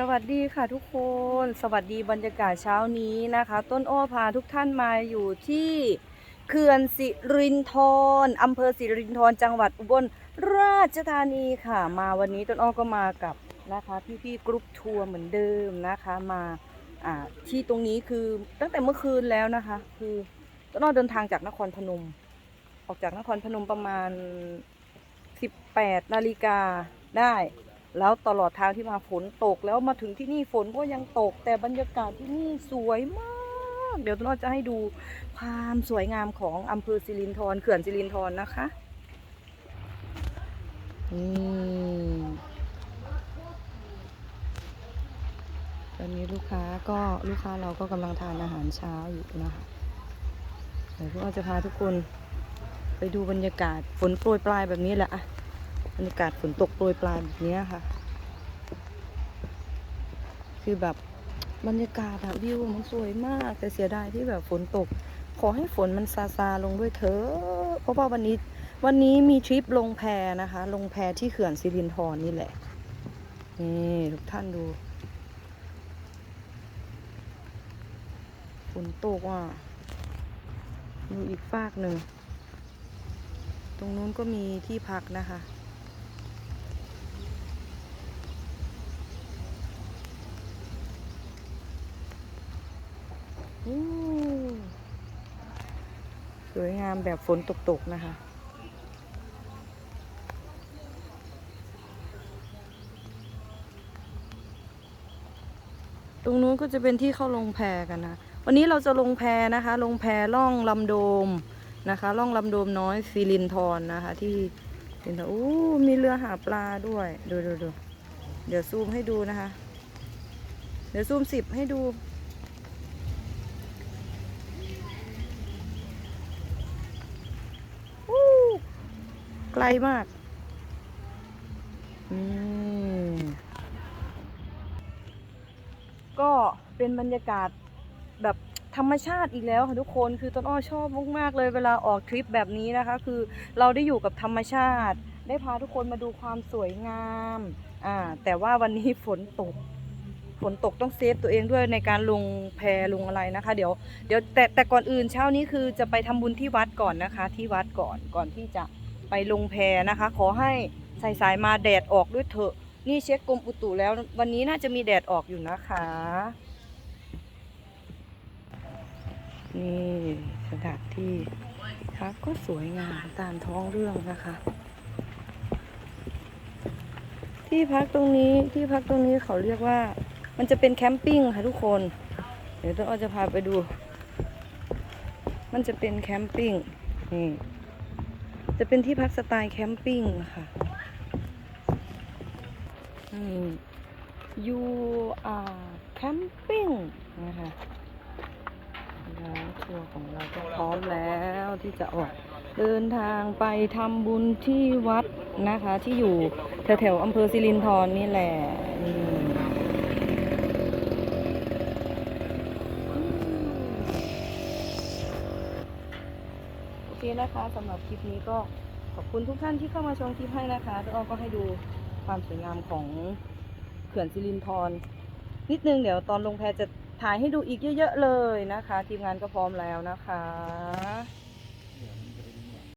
สวัสดีค่ะทุกคน สวัสดีบรรยากาศเช้านี้นะคะ ต้นอ้อพาทุกท่านมาอยู่ที่เขื่อนสิรินธรอำเภอสิรินธรจังหวัดอุบลราชธานีค่ะ มาวันนี้ต้นอ้อก็มากับนะคะ พี่ๆกรุ๊ปทัวร์เหมือนเดิมนะคะมาที่ตรงนี้คือตั้งแต่เมื่อคืนแล้วนะคะ คือต้นอ้อเดินทางจากนครพนม ออกจากนครพนมประมาณ 18นาฬิกาได้ แล้วตลอดทางที่มาฝนตกแล้วมาถึงที่นี่ฝนก็ยังตก แต่บรรยากาศที่นี่สวยมาก เดี๋ยวเราจะให้ดูความสวยงามของอำเภอสิรินธรเขื่อนสิรินธรนะคะนี่ตอนนี้ลูกค้าก็ลูกค้าเราก็กำลังทานอาหารเช้าอยู่นะคะเดี๋ยวพวกเราจะพาทุกคนไปดูบรรยากาศฝนโปรยปลายแบบนี้แหละอะ บรรยากาศฝนตกโปรยปลายแบบนี้ค่ะ คือแบบบรรยากาศอะวิวมันสวยมาก แต่เสียดายที่แบบฝนตก ขอให้ฝนมันซาซาลงด้วยเถอะ เพราะว่าวันนี้วันนี้มีทริปลงแพนะคะ ลงแพที่เขื่อนสิรินธรนี่แหละ นี่ทุกท่านดู ฝนตกอะอยู่อีกฟากหนึ่ง ตรงนู้นก็มีที่พักนะคะ อู้ สวยงามแบบฝนตก ๆ นะคะ ตรงนู้นก็จะเป็นที่เข้าลงแพกันนะ วันนี้เราจะลงแพนะคะ ลงแพล่องลำโดมนะคะ ล่องลำโดมน้อยฟิลินทรนนะคะ ที่เป็นโอ้มีเรือหาปลาด้วย ดูดูดูเดี๋ยวซูมให้ดูนะคะ เดี๋ยวซูมสิบให้ดู วู้ ไกลมากก็เป็นบรรยากาศแบบธรรมชาติอีกแล้วค่ะทุกคนคือต้นอ้อชอบมากๆเลยเวลาออกทริปแบบนี้นะคะ คือเราได้อยู่กับธรรมชาติ ได้พาทุกคนมาดูความสวยงามอ่าแต่ว่าวันนี้ฝนตกฝนตกต้องเซฟตัวเองด้วยในการลงแพลงอะไรนะคะ เดี๋ยวเดี๋ยวแต่แต่ก่อนอื่นเช้านี้คือจะไปทำบุญที่วัดก่อนนะคะ ที่วัดก่อนก่อนที่จะ ไปลงแพนะคะ ขอให้สายสายมาแดดออกด้วยเถอะ นี่เช็คกรมอุตุแล้ว วันนี้น่าจะมีแดดออกอยู่นะคะ นี่สถานที่พักก็สวยงามตามท้องเรื่องนะคะ ที่พักตรงนี้ที่พักตรงนี้เขาเรียกว่า มันจะเป็นแคมปิ้งค่ะทุกคน เดี๋ยวต้องอ้อจะพาไปดู มันจะเป็นแคมปิ้งนี่ จะเป็นที่พักสไตล์แคมปิ้งค่ะอืม you are camping นะคะแล้วทัวร์ของเราก็พร้อมแล้วที่จะออกเดินทางไปทำบุญที่วัดนะคะ ที่อยู่แถวๆอำเภอสิรินธรนี่แหละ นี่โอเคนะคะสำหรับคลิปนี้ก็ขอบคุณทุกท่านที่เข้ามาชมคลิปให้นะคะแล้วก็ให้ดูความสวยงามของเขื่อนสิรินธรนิดนึงเดี๋ยวตอนลงแพจะถ่ายให้ดูอีกเยอะ ๆ เลยนะคะ ทีมงานก็พร้อมแล้วนะคะ